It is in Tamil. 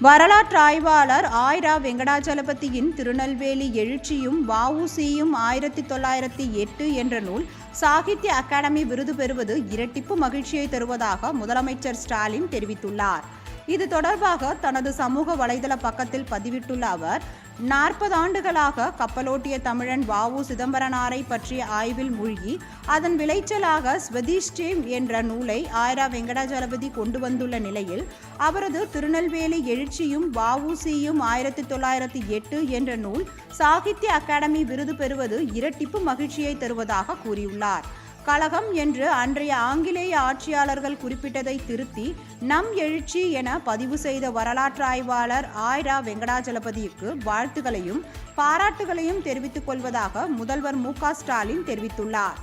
வரலாற்று ஆய்வாளர் ஆய்ரா வெங்கடாச்சலபதியின் திருநெல்வேலி எழுச்சியும் வஉசியும் ஆயிரத்தி தொள்ளாயிரத்தி எட்டு என்ற நூல் சாகித்ய அகாடமி விருது பெறுவது இரட்டிப்பு மகிழ்ச்சியை தருவதாக முதலமைச்சர் ஸ்டாலின் தெரிவித்துள்ளார். இது தொடர்பாக தனது சமூக வலைதள பக்கத்தில் பதிவிட்டுள்ள அவர் நாற்பது ஆண்டுகளாக கப்பலோட்டிய தமிழன் வாவு சிதம்பரனாரை பற்றிய ஆய்வில் மூழ்கி அதன் விளைச்சலாக ஸ்வதிஷ்டேம் என்ற நூலை ஆயிரா வெங்கடாஜலபதி கொண்டு வந்துள்ள நிலையில் அவரது திருநெல்வேலி எழுச்சியும் வஉசியும் ஆயிரத்தி தொள்ளாயிரத்தி எட்டு என்ற நூல் சாகித்ய அகாடமி விருது பெறுவது இரட்டிப்பு மகிழ்ச்சியை தருவதாக கூறியுள்ளார். கழகம் என்று அன்றைய ஆங்கிலேய ஆட்சியாளர்கள் குறிப்பிட்டதை திருத்தி நம் எழுச்சி என பதிவு செய்த வரலாற்று ஆய்வாளர் ஆயிரா வெங்கடாஜலபதிக்கு வாழ்த்துகளையும் பாராட்டுகளையும் தெரிவித்துக் கொள்வதாக முதல்வர் மு க ஸ்டாலின் தெரிவித்துள்ளார்.